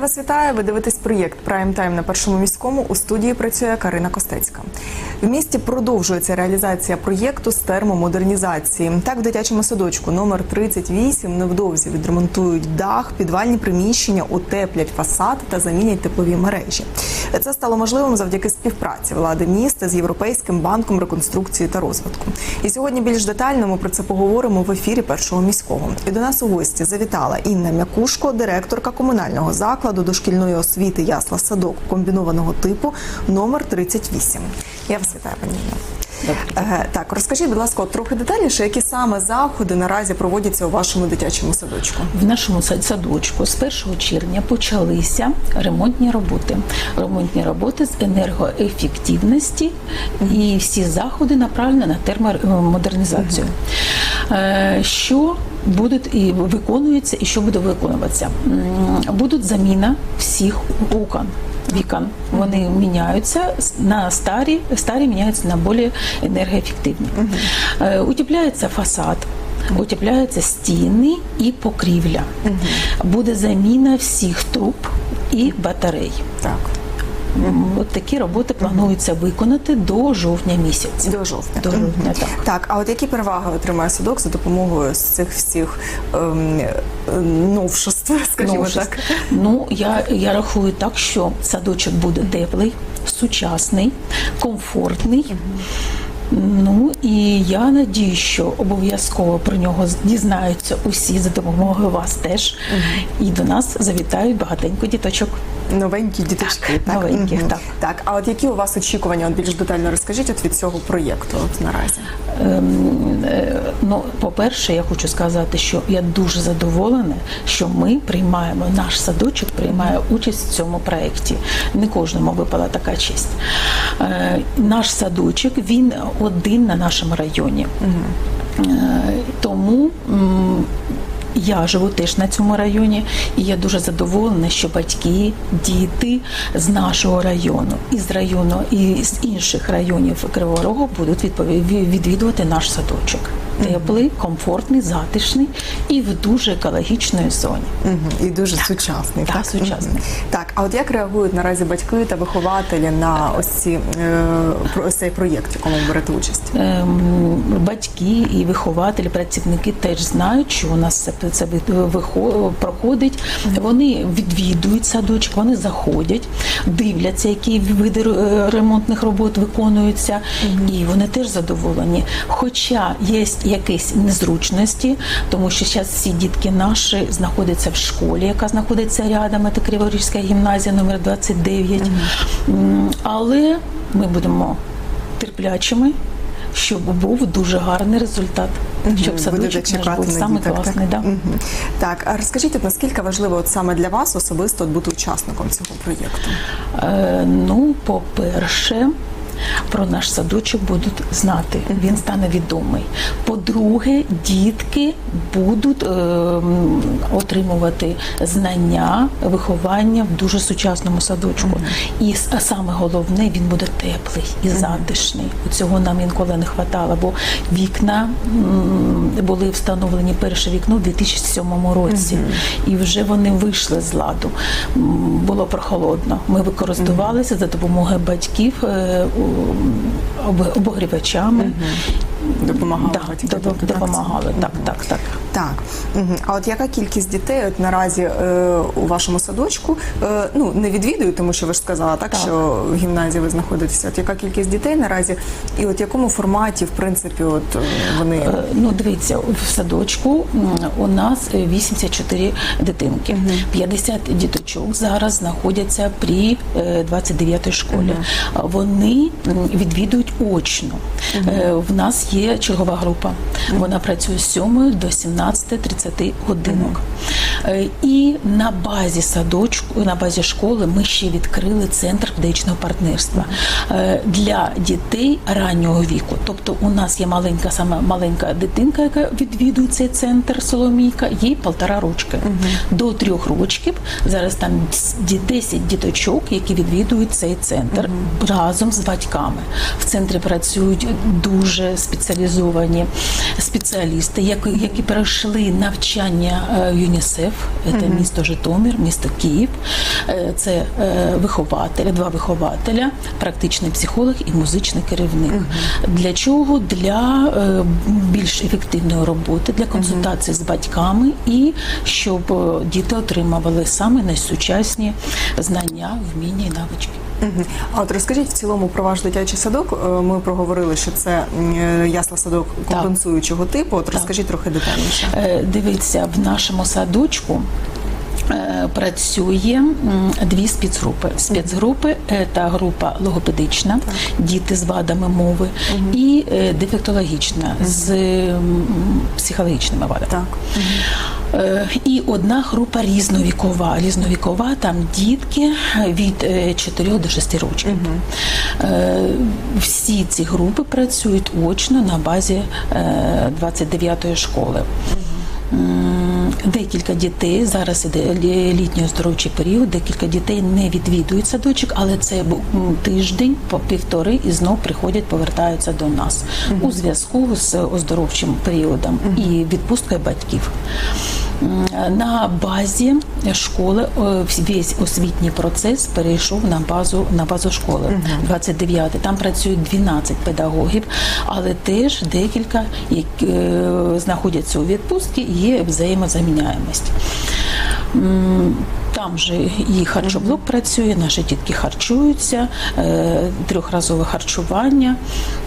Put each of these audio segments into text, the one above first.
вас вітаю. Ви дивитесь проєкт Прайм Тайм на першому міському. У студії працює Карина Костецька. В місті продовжується реалізація проєкту з термомодернізації. Так, в дитячому садочку номер 38 невдовзі відремонтують дах, підвальні приміщення, утеплять фасад та замінять теплові мережі. Це стало можливим завдяки співпраці влади міста з Європейським банком реконструкції та розвитку. І сьогодні більш детально ми про це поговоримо в ефірі першого міського. І до нас у гості завітала Інна Мякушко, директорка комунального закладу дошкільної освіти ясла садок комбінованого типу номер 38. Я вас вітаю, пані Інно. Е, Так, розкажіть, будь ласка, трохи детальніше, які саме заходи наразі проводяться у вашому дитячому садочку? В нашому садочку з 1 червня почалися ремонтні роботи. Ремонтні роботи з енергоефективності і всі заходи направлені на термомодернізацію. Е, Що будуть і виконується, і що буде виконуватися? Будуть заміна всіх окон. Вікон вони міняються на старі, старі міняються на більш енергоефективні. Е, Утепляється фасад, утепляються стіни і покрівля. Буде заміна всіх труб і батарей. Так, От такі роботи планується виконати до жовтня місяця. до жовтня. До жовтня, так. Так, а от які переваги отримає садок за допомогою з цих всіх ем, е, новшеств, скажімо Ну, так? Ну, я, я рахую так, що садочок буде теплий, сучасний, комфортний. Ну і я надію, що обов'язково про нього дізнаються усі за допомогою вас теж. І до нас завітають багатенько діточок. Новенькі діточки, так? новенькі, Мгм. так. Так, а от які у вас очікування? От більш детально розкажіть от від цього проєкту от наразі. Ем, е, Ну, по-перше, я хочу сказати, що я дуже задоволена, що ми приймаємо наш садочок, приймає участь в цьому проєкті. Не кожному випала така честь. Е, Наш садочок він один на нашому районі. Е, Тому. Я живу теж на цьому районі, і я дуже задоволена, що батьки, діти з нашого району, із району, і з інших районів Криворогу будуть відповідати, відвідувати наш садочок. Теплий, комфортний, затишний і в дуже екологічної зоні. Угу. І дуже сучасний. Так, сучасний. Мгм. Так, а от як реагують наразі батьки та вихователі на ось ці е, ось цей проєкт, в якому ви берете участь? Ем, Батьки і вихователі, працівники теж знають, що у нас це, це проходить. Вони відвідують садочок, вони заходять, дивляться, які види е, ремонтних робот виконуються, і вони теж задоволені. Хоча є якісь незручності, тому що зараз всі дітки наші знаходяться в школі, яка знаходиться рядом, це Криворізька гімназія номер 29. М, Але ми будемо терплячими, щоб був дуже гарний результат, щоб садочок наш був на саме діток, класний. так? Да. Мгм. Так, а розкажіть, от наскільки важливо от саме для вас особисто от бути учасником цього проєкту? Е, ну, по-перше, про наш садочок будуть знати, він стане відомий. По-друге, дітки будуть е, отримувати знання, виховання в дуже сучасному садочку. І а саме головне, він буде теплий і затишний. Цього нам інколи не вистачало, бо вікна були встановлені перше вікно в 2007 році, і вже вони вийшли з ладу. Було прохолодно. Ми використовувалися за допомогою батьків е, обогрівачами. Допомагали Да, допомагали. Так, так, так. Так, а от яка кількість дітей от наразі е, у вашому садочку? Е, ну не відвідують, тому що ви ж сказала так, Так. що в гімназії ви знаходитеся. От яка кількість дітей наразі, і от якому форматі, в принципі, от е, вони Е, Ну, дивіться, в садочку у нас е, 84 дитинки. 50 діточок зараз знаходяться при е, 29-й школі. А Вони відвідують очно. Е, В нас є чергова група. Вона працює з 7 до 17-30 годинок. Е, І на базі садочку, на базі школи ми ще відкрили центр педагогічного партнерства е, для дітей раннього віку. Тобто у нас є маленька, саме маленька дитинка, яка відвідує цей центр Соломійка, їй полтора рочки. До трьох рочків зараз там ді- 10 діточок, які відвідують цей центр разом з батьками. В центрі працюють дуже спеціалізовані спеціалісти, які, які пройшли навчання е, в це це місто Житомир, місто Київ. Е, Це е, вихователя, два вихователя, практичний психолог і музичний керівник. Для чого? Для е, більш ефективної роботи, для консультації з батьками і щоб діти отримували саме найсучасні знання, вміння і навички. А от розкажіть в цілому про ваш дитячий садок. Е, Ми проговорили, що це е, ясла садок компенсуючого типу. От розкажіть трохи детальніше. Е, Дивіться, в нашому садочку. Працює дві спецгрупи. Спецгрупи це група логопедична, діти з вадами мови, і дефектологічна з психологічними вадами. Так. Е, І одна група різновікова. Різновікова там дітки від 4 до 6 років. Е, Всі ці групи працюють очно на базі е, 29-ї школи. Декілька дітей зараз іде лі- літній оздоровчий період. Декілька дітей не відвідують садочок, але це тиждень по півтори і знов приходять, повертаються до нас у зв'язку з оздоровчим періодом і відпусткою батьків. На базі школи е, весь освітній процес перейшов на базу на базу школи 29. Там працюють 12 педагогів, але теж декілька які е, знаходяться у відпустці є взаємозаміняємість. Там же і харчоблок працює, наші дітки харчуються, е, трьохразове харчування.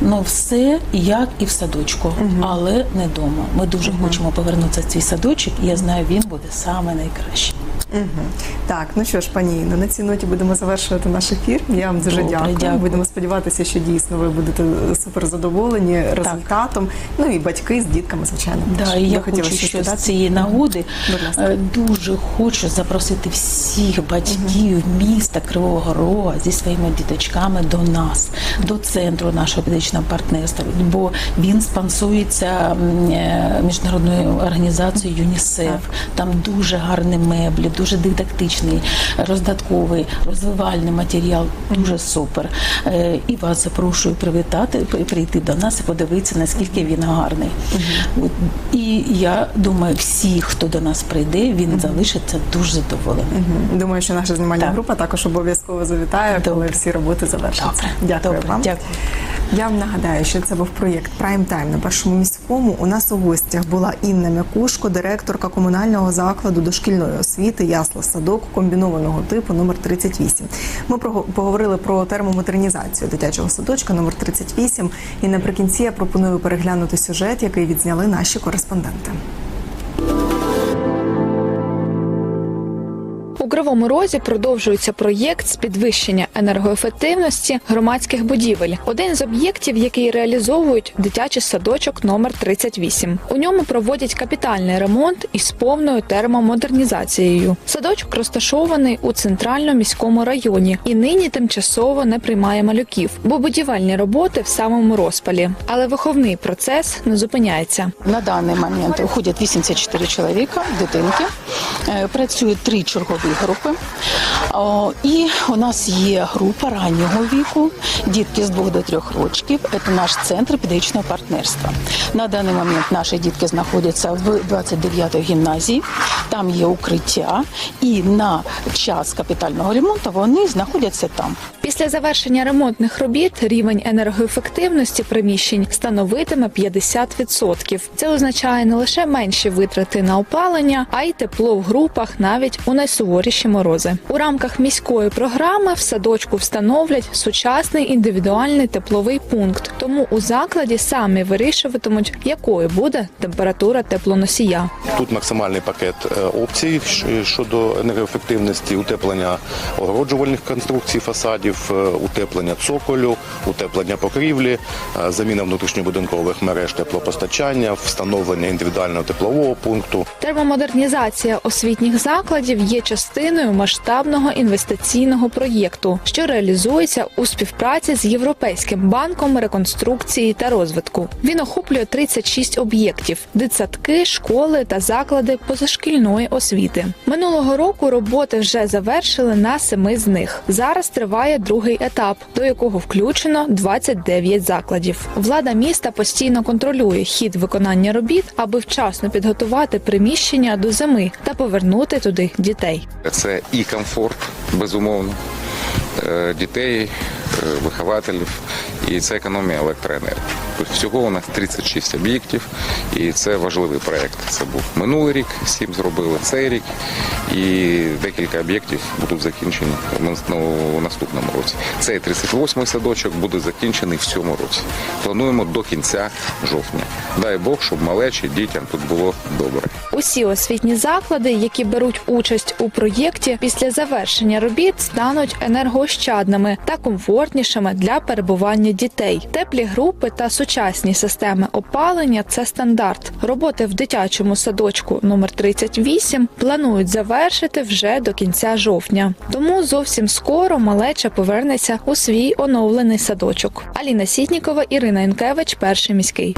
Ну все як і в садочку, але не вдома. Ми дуже хочемо повернутися в цей садочок, і я знаю, він буде саме найкращий. Мгм. Так, ну що ж, пані Інно, на цій ноті будемо завершувати наш ефір. Я вам дуже Добре, дякую. дякую. Будемо сподіватися, що дійсно ви будете супер задоволені результатом. Ну і батьки з дітками, звичайно. Да, і я хочу, що з цієї нагоди е, дуже хочу запросити всіх батьків міста Кривого Рога зі своїми діточками до нас, до центру нашого педагогічного партнерства, бо він спонсується е, міжнародною організацією ЮНІСЕФ. Там дуже гарні меблі, дуже дидактичний, роздатковий, розвивальний матеріал. Дуже супер. Е, І вас запрошую привітати, прийти до нас і подивитися, наскільки він гарний. От. І я думаю, всі, хто до нас прийде, він залишиться дуже задоволений. Думаю, що наша знімальна Так. група також обов'язково завітає, коли всі роботи завершаться. Добре. Дякую Добре. вам. Дякую. Я вам нагадаю, що це був проєкт Прайм Тайм на першому міському. У нас у гостях була Інна Мякушко, директорка комунального закладу дошкільної освіти Ясла Садок комбінованого типу номер 38. Ми поговорили про термомодернізацію дитячого садочка номер 38. І наприкінці я пропоную переглянути сюжет, який відзняли наші кореспонденти. У Кривому Розі продовжується проєкт з підвищення енергоефективності громадських будівель. Один з об'єктів, який реалізовують дитячий садочок номер 38. У ньому проводять капітальний ремонт із повною термомодернізацією. Садочок розташований у центральному міському районі і нині тимчасово не приймає малюків, бо будівельні роботи в самому розпалі. Але виховний процес не зупиняється. На даний момент уходять 84 чоловіка, дитинки. Е, Працюють три чергові групи. І у нас є група раннього віку, дітки з 2 до 3 років. Це наш центр педагогічного партнерства. На даний момент наші дітки знаходяться в 29-й гімназії. Там є укриття, і на час капітального ремонту вони знаходяться там. Після завершення ремонтних робіт рівень енергоефективності приміщень становитиме 50%. Це означає не лише менші витрати на опалення, а й тепло в групах навіть у найсуворіші морози. У рамках міської програми в садочку встановлять сучасний індивідуальний тепловий пункт. Тому у закладі самі вирішуватимуть, якою буде температура теплоносія. Тут максимальний пакет е, опцій щодо енергоефективності, утеплення огороджувальних конструкцій фасадів, е, утеплення цоколю, утеплення покрівлі, е, заміна внутрішньобудинкових мереж теплопостачання, встановлення індивідуального теплового пункту. Термомодернізація освітніх закладів є частиною частиною масштабного інвестиційного проєкту, що реалізується у співпраці з Європейським банком реконструкції та розвитку. Він охоплює 36 об'єктів: дитсадки, школи та заклади позашкільної освіти. Минулого року роботи вже завершили на семи з них. Зараз триває другий етап, до якого включено 29 закладів. Влада міста постійно контролює хід виконання робіт, аби вчасно підготувати приміщення до зими та повернути туди дітей. Це і комфорт, безумовно, е, дітей, е, вихователів, і це економія електроенергії. Всього у нас 36 об'єктів, і це важливий проєкт. Це був минулий рік, сім зробили цей рік, і декілька об'єктів будуть закінчені ну, у наступному році. Цей 38-й садочок буде закінчений в цьому році. Плануємо до кінця жовтня. Дай Бог, щоб малечі дітям тут було добре. Усі освітні заклади, які беруть участь у проєкті, після завершення робіт стануть енергоощадними та комфортнішими для перебування дітей. Теплі групи та сучасні системи опалення це стандарт. Роботи в дитячому садочку номер 38 планують завершити вже до кінця жовтня. Тому зовсім скоро малеча повернеться у свій оновлений садочок. Аліна Сітнікова, Ірина Інкевич, перший міський.